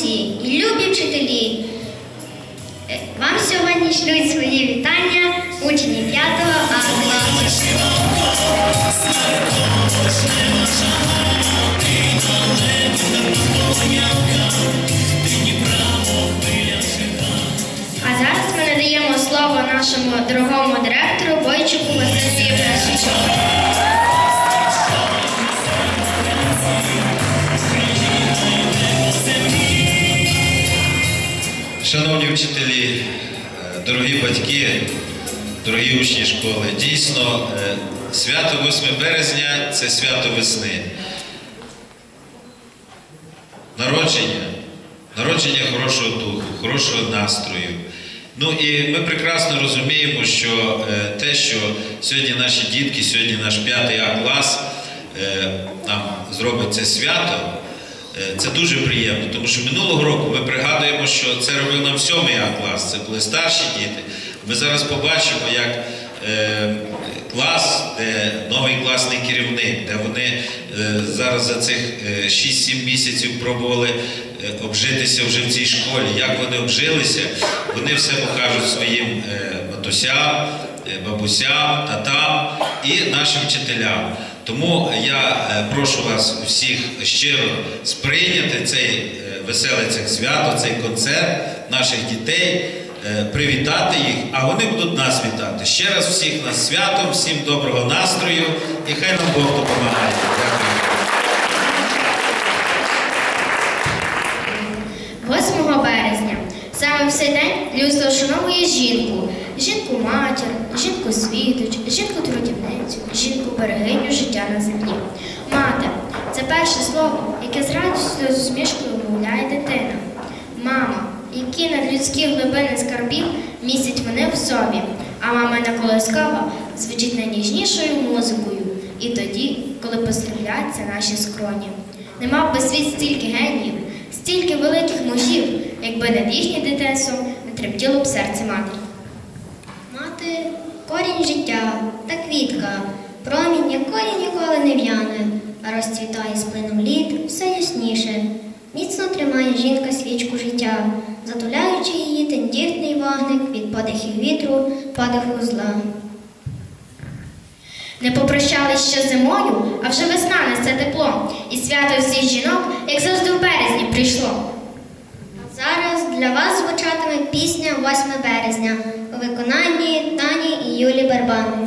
усі і любі вчителі. Е, вам сьогодні шлють свої вітання учні 5 А зараз ми надаємо слово нашому дорогому директору Бойчуку Василю Євгеновичу. Шановні вчителі, е, дорогі батьки, дорогі учні школи, дійсно, е, свято 8 березня це свято весни. Народження, народження хорошого духу, хорошого настрою. Ну і ми прекрасно розуміємо, що е, те, що сьогодні наші дітки, сьогодні наш 5 А клас нам зробить це свято, Це дуже приємно, тому що минулого року ми пригадуємо, що це робив нам 7 А клас, це були старші діти. Ми зараз побачимо, як е, клас, де новий класний керівник, де вони е, зараз за цих е, 6-7 місяців пробували е, обжитися вже в цій школі. Як вони обжилися, вони все покажуть своїм матусям, е, бабусям, татам і нашим вчителям. Тому я е, прошу вас усіх щиро сприйняти цей е, веселе свято, цей концерт наших дітей, привітати їх, а вони будуть нас вітати. Ще раз всіх нас святом, всім доброго настрою і хай нам Бог допомагає. Дякую. В цей день людство вшановує жінку, жінку-матір, жінку-світоч, жінку-трудівницю, жінку-берегиню життя на землі. Мати це перше слово, яке з радістю з усмішкою вимовляє дитина. Мама, які надлюдські глибини скарбів містять вони в собі, а мамина колискова звучить найніжнішою музикою. І тоді, коли постріляться наші скроні. Не мав би світ стільки геніїв, стільки великих мужів, якби над їхнім дитинством не тремтіло б серце матері. Мати корінь життя та квітка, промінь якої ніколи не в'яне, а розцвітає з плином літ все ясніше. Міцно тримає жінка свічку життя, затуляючи її тендітний вогник від подихів вітру, подиху зла. Не попрощались ще зимою, а вже весна несе тепло, і свято всіх жінок, як завжди в березні, прийшло. Зараз для вас звучатиме пісня 8 березня у виконанні Тані і Юлі Барбан.